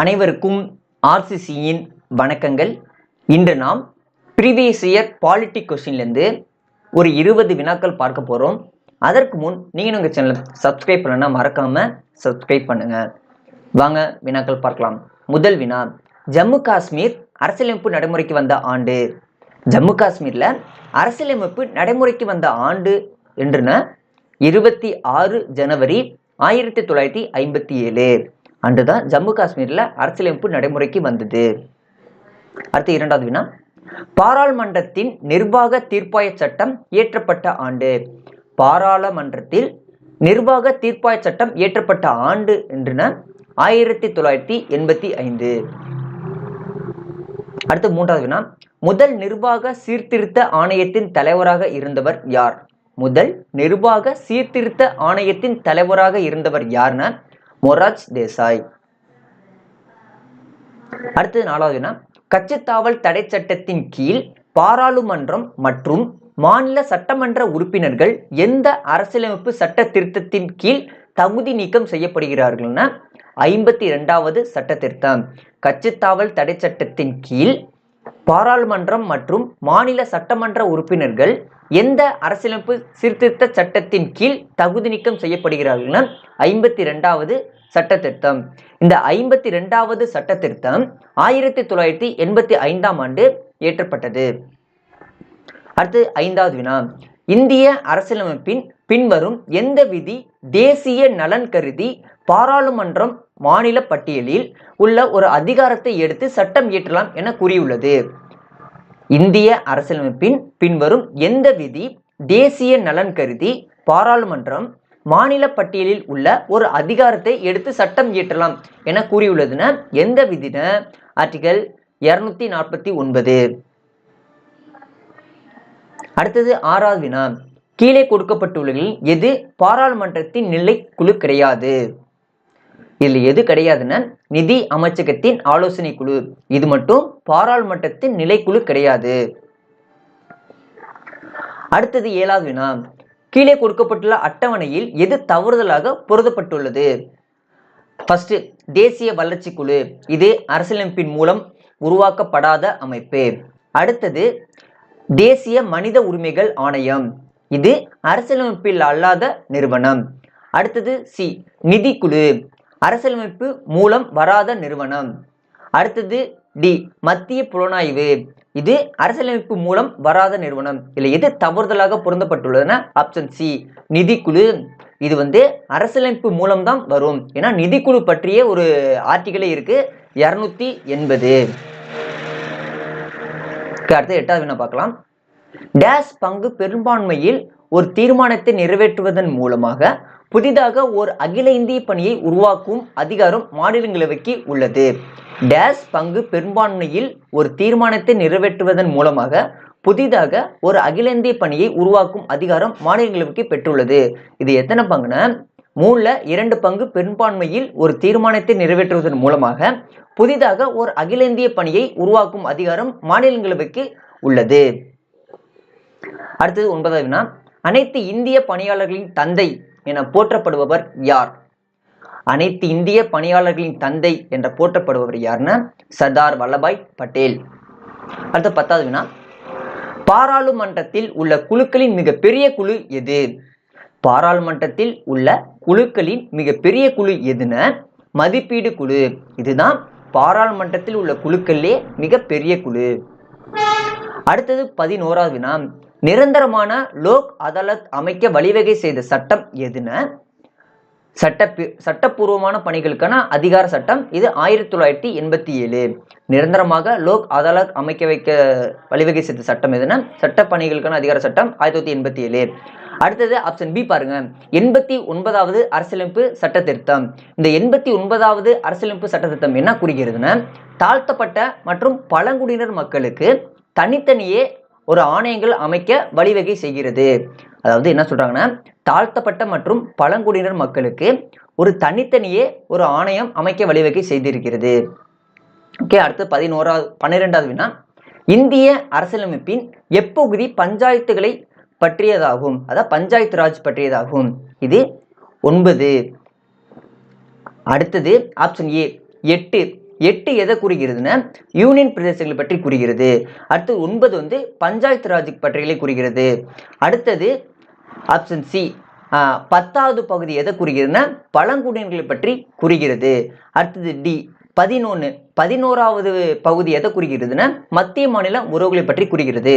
அனைவருக்கும் ஆர்சிசியின் வணக்கங்கள். இன்று நாம் ப்ரீவியஸ் இயர் பாலிட்டிக் கொஸ்டின்லேருந்து ஒரு இருபது வினாக்கள் பார்க்க போகிறோம் அதற்கு முன் நீங்கள் உங்கள் சேனலை சப்ஸ்கிரைப் பண்ணலன்னா மறக்காமல் சப்ஸ்கிரைப் பண்ணுங்கள் வாங்க வினாக்கள் பார்க்கலாம். முதல் வினா ஜம்மு காஷ்மீர் அரசியலமைப்பு நடைமுறைக்கு வந்த ஆண்டு. ஜம்மு காஷ்மீரில் அரசியலமைப்பு நடைமுறைக்கு வந்த ஆண்டு என்றுன? இருபத்தி ஆறு ஜனவரி ஆயிரத்தி தொள்ளாயிரத்தி ஐம்பத்தி ஏழு. அன்று தான் ஜம்மு காஷ்மீரில் அரசியலமைப்பு நடைமுறைக்கு வந்தது. அடுத்து இரண்டாவது வினா. பாராளுமன்றத்தின் நிர்வாக தீர்ப்பாய சட்டம் இயற்றப்பட்ட ஆண்டு. பாராளுமன்றத்தில் நிர்வாக தீர்ப்பாய சட்டம் இயற்றப்பட்ட ஆண்டு என்றுன ஆயிரத்தி தொள்ளாயிரத்தி எண்பத்தி ஐந்து. அடுத்து மூன்றாவது வினா. முதல் நிர்வாக சீர்திருத்த ஆணையத்தின் தலைவராக இருந்தவர் யார்? முதல் நிர்வாக சீர்திருத்த ஆணையத்தின் தலைவராக இருந்தவர் யார்னா? மொராஜ் தேசாய். அடுத்தது நாலாவது வினா கட்சித்தாவல் தடை சட்டத்தின் கீழ் பாராளுமன்றம் மற்றும் மாநில சட்டமன்ற உறுப்பினர்கள் எந்த அரசியலமைப்பு சட்ட திருத்தத்தின் கீழ் தகுதி நீக்கம் செய்யப்படுகிறார்கள்னா ஐம்பத்தி இரண்டாவது சட்ட திருத்தம். கட்சித்தாவல் தடை சட்டத்தின் கீழ் பாராளுமன்றம் மற்றும் மாநில சட்டமன்ற உறுப்பினர்கள் எந்த அரசியலமைப்பு சீர்திருத்த சட்டத்தின் கீழ் தகுதி நீக்கம் செய்யப்படுகிறார்கள்னா ஐம்பத்தி ரெண்டாவது சட்ட திருத்தம் இந்த ஐம்பத்தி ரெண்டாவது சட்ட திருத்தம் ஆயிரத்தி தொள்ளாயிரத்தி எண்பத்தி ஐந்தாம் ஆண்டு இயற்றப்பட்டது. அடுத்து ஐந்தாவது வினா. இந்திய அரசியலமைப்பின் பின்வரும் எந்த விதி தேசிய நலன் கருதி பாராளுமன்றம் மாநில பட்டியலில் உள்ள ஒரு அதிகாரத்தை எடுத்து சட்டம் இயற்றலாம் என கூறியுள்ளது. இந்திய அரசியலமைப்பின் பின்வரும் எந்த விதி தேசிய நலன் கருதி பாராளுமன்றம் மாநில பட்டியலில் உள்ள ஒரு அதிகாரத்தை எடுத்து சட்டம் இயற்றலாம் என கூறியுள்ளதுன எந்த விதின? ஆர்டிகல் இருநூத்தி நாற்பத்தி ஒன்பது. அடுத்தது ஆறாவது வினா. கீழே கொடுக்கப்பட்டுள்ளதில் எது பாராளுமன்றத்தின் நிலை குழு கிடையாது? இதுல எது கிடையாதுன்னா நிதி அமைச்சகத்தின் ஆலோசனை குழு. இது மட்டும் பாராளுமன்றத்தின் நிலைக்குழு கிடையாது. அடுத்தது ஏழாவது வினா. கீழே கொடுக்கப்பட்டுள்ள அட்டவணையில் எது தவறுதலாக பொருதப்பட்டுள்ளது ஃபர்ஸ்ட் தேசிய வளர்ச்சி குழு. இது அரசியலமைப்பின் மூலம் உருவாக்கப்படாத அமைப்பு. அடுத்தது தேசிய மனித உரிமைகள் ஆணையம். இது அரசியலமைப்பில் அல்லாத நிறுவனம். அடுத்தது சி நிதிக்குழு. அரசியலமைப்பு மூலம் வராத நிறுவனம். அடுத்தது டி மத்திய புலனாய்வு. இது அரசியலமைப்பு மூலம் வராத நிறுவனம். இல்லை எது தவறுதலாக பொருந்தப்பட்டுள்ளதுன்னா ஆப்ஷன் சி நிதிக்குழு. இது வந்து அரசியலமைப்பு மூலம்தான் வரும். ஏன்னா நிதிக்குழு பற்றிய ஒரு ஆர்டிகளே இருக்கு. இரநூத்தி எண்பது. அடுத்து எட்டாவது பார்க்கலாம். டேஷ் பங்கு பெரும்பான்மையில் ஒரு தீர்மானத்தை நிறைவேற்றுவதன் மூலமாக புதிதாக ஒரு அகில இந்திய பணியை உருவாக்கும் அதிகாரம் மாநிலங்களவைக்கு உள்ளது. டேஸ் பங்கு பெரும்பான்மையில் ஒரு தீர்மானத்தை நிறைவேற்றுவதன் மூலமாக புதிதாக ஒரு அகில இந்திய பணியை உருவாக்கும் அதிகாரம் மாநிலங்களவைக்கு பெற்றுள்ளது. இது எத்தனை பங்குனா? மூணுல இரண்டு பங்கு பெரும்பான்மையில் ஒரு தீர்மானத்தை நிறைவேற்றுவதன் மூலமாக புதிதாக ஒரு அகில இந்திய பணியை உருவாக்கும் அதிகாரம் மாநிலங்களவைக்கு உள்ளது. அடுத்தது ஒன்பதாவது அனைத்து இந்திய பணியாளர்களின் தந்தை என போற்றப்படுபவர் யார்? அனைத்து இந்திய பணியாளர்களின் தந்தை என்ற போற்றப்படுபவர் யாருன்னா சர்தார் வல்லபாய் பட்டேல். அடுத்த பத்தாவது வினா. பாராளுமன்றத்தில் உள்ள குழுக்களின் மிகப்பெரிய குழு எது? பாராளுமன்றத்தில் உள்ள குழுக்களின் மிகப்பெரிய குழு எதுன மதிப்பீடு குழு. இதுதான் பாராளுமன்றத்தில் உள்ள குழுக்களிலே மிகப்பெரிய குழு. அடுத்தது பதினோராவது வினா. நிரந்தரமான லோக் அதாலத் அமைக்க வழிவகை செய்த சட்டம் எதுன? சட்ட சட்டப்பூர்வமான பணிகளுக்கான அதிகார சட்டம் இது ஆயிரத்தி தொள்ளாயிரத்தி எண்பத்தி ஏழு. நிரந்தரமாக லோக் அதாலத் அமைக்க வைக்க வழிவகை செய்த சட்டம் எதுனா? சட்ட பணிகளுக்கான அதிகார சட்டம் ஆயிரத்தி தொள்ளாயிரத்தி எண்பத்தி ஏழு. அடுத்தது ஆப்ஷன் பி பாருங்க. எண்பத்தி ஒன்பதாவது அரசியலமைப்பு சட்ட திருத்தம். இந்த எண்பத்தி ஒன்பதாவது அரசியலமைப்பு சட்ட திருத்தம் என்ன குறிக்கிறதுனா தாழ்த்தப்பட்ட மற்றும் பழங்குடியினர் மக்களுக்கு தனித்தனியே ஒரு ஆணையங்கள் அமைக்க வழிவகை செய்கிறது. அதாவது என்ன சொல்றாங்கன்னா தாழ்த்தப்பட்ட மற்றும் பழங்குடியினர் மக்களுக்கு ஒரு தனித்தனியே ஒரு ஆணையம் அமைக்க வழிவகை செய்திருக்கிறது. ஓகே அடுத்து பதினோராவது பன்னிரெண்டாவது வினா. இந்திய அரசியலமைப்பின் எப்பகுதி பஞ்சாயத்துகளை பற்றியதாகும். அதாவது பஞ்சாயத்து ராஜ் பற்றியதாகும். இது ஒன்பது. அடுத்தது ஆப்ஷன் ஏ எட்டு. எட்டு எதை குறிக்கிறதுன்னா யூனியன் பிரதேசங்களை பற்றி குறிக்கிறது அடுத்து ஒன்பது வந்து பஞ்சாயத்து ராஜ் பற்றிகளை குறிக்கிறது அடுத்தது ஆப்ஷன் சி பத்தாவது பகுதி எதை குறிக்கிறதுனா பழங்குடியினர்களை பற்றி குறிக்கிறது அடுத்தது டி பதினொன்று பதினோராவது பகுதி எதை குறிக்கிறதுனா மத்திய மாநில உறவுகளை பற்றி குறிக்கிறது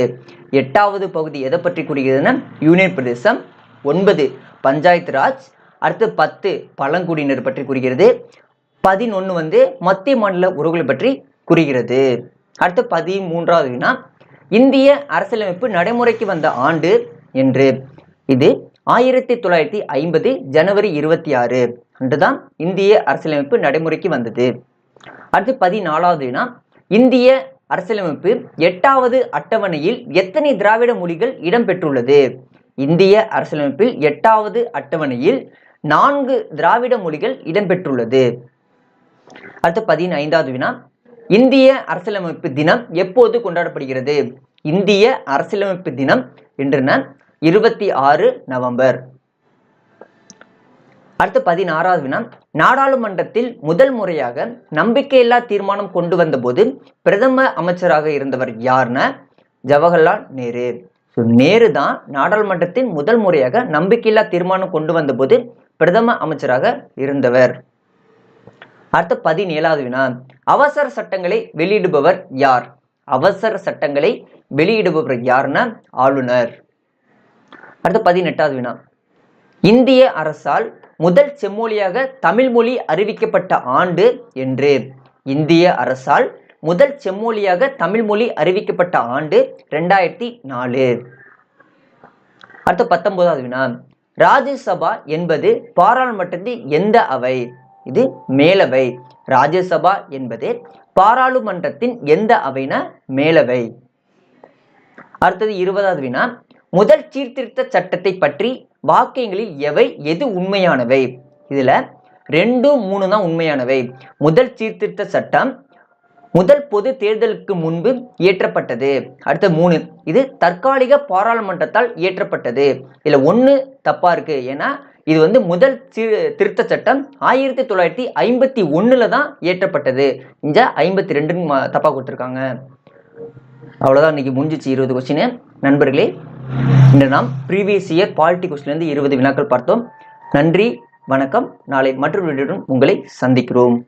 எட்டாவது பகுதி எதை பற்றி குறிக்கிறதுனா யூனியன் பிரதேசம். ஒன்பது பஞ்சாயத்து ராஜ். அடுத்து பத்து பழங்குடியினர் பற்றி குறிக்கிறது பதினொன்று வந்து மத்திய மாநில உறவுகள் பற்றி குறிக்கிறது அடுத்து பதிமூன்றாவதுனா இந்திய அரசியலமைப்பு நடைமுறைக்கு வந்த ஆண்டு என்று. இது ஆயிரத்தி தொள்ளாயிரத்தி ஐம்பது ஜனவரி இருபத்தி ஆறு அன்றுதான் இந்திய அரசியலமைப்பு நடைமுறைக்கு வந்தது. அடுத்து பதினாலாவதுனா இந்திய அரசியலமைப்பு எட்டாவது அட்டவணையில் எத்தனை திராவிட மொழிகள் இடம்பெற்றுள்ளது? இந்திய அரசியலமைப்பில் எட்டாவது அட்டவணையில் நான்கு திராவிட மொழிகள் இடம்பெற்றுள்ளது. அடுத்து பதினைந்தாவது வினா. இந்திய அரசியலமைப்பு தினம் எப்போது கொண்டாடப்படுகிறது? இந்திய அரசியலமைப்பு தினம் என்றுன இருபத்தி ஆறு நவம்பர். அடுத்து பதினாறாவது வினா. நாடாளுமன்றத்தில் முதல் முறையாக நம்பிக்கையில்லா தீர்மானம் கொண்டு வந்தபோது பிரதம அமைச்சராக இருந்தவர் யார்னா? ஜவஹர்லால் நேரு. ஸோ நேரு தான் நாடாளுமன்றத்தின் முதல் முறையாக நம்பிக்கையில்லா தீர்மானம் கொண்டு வந்தபோது பிரதம அமைச்சராக இருந்தவர். அடுத்த பதினேழாவது வினா. அவசர சட்டங்களை வெளியிடுபவர் யார்? அவசர சட்டங்களை வெளியிடுபவர் யாருன்னா ஆளுநர். அடுத்து பதினெட்டாவது வினா. இந்திய அரசால் முதல் செம்மொழியாக தமிழ் மொழி அறிவிக்கப்பட்ட ஆண்டு என்று. இந்திய அரசால் முதல் செம்மொழியாக தமிழ் மொழி அறிவிக்கப்பட்ட ஆண்டு ரெண்டாயிரத்தி நாலு அடுத்து பத்தொன்பதாவது வினா. ராஜ்யசபா என்பது பாராளுமன்றத்தின் எந்த அவை? இது மேலவை. ராஜ்யசபா என்பது பாராளுமன்றத்தின் எந்த அவைனா மேலவை. அடுத்தது இருபதாவது வினா. முதல் சீர்திருத்த சட்டத்தை பற்றி வாக்கியங்களில் எவை எது உண்மையானவை? இதுல ரெண்டு மூணு தான் உண்மையானவை. முதல் சீர்திருத்த சட்டம் முதல் பொது தேர்தலுக்கு முன்பு இயற்றப்பட்டது. அடுத்த மூணு. இது தற்காலிக பாராளுமன்றத்தால் இயற்றப்பட்டது. இதுல ஒன்று தப்பா இருக்கு. ஏன்னா இது வந்து முதல் திருத்த சட்டம் ஆயிரத்தி தொள்ளாயிரத்தி ஐம்பத்தி ஒண்ணுல தான் இயற்றப்பட்டது. இங்க ஐம்பத்தி ரெண்டுன்னு ம- தப்பா கொடுத்துருக்காங்க. அவ்வளோதான் இன்னைக்கு முடிஞ்சிச்சு இருபது கொஸ்டின் நண்பர்களே இன்று நாம் ப்ரீவியஸ் இயர் பாலிட்டி கொஸ்டின்லேருந்து இருபது வினாக்கள் பார்த்தோம். நன்றி வணக்கம். நாளை மற்றொரு வீடியோடன் உங்களை சந்திக்கிறோம்.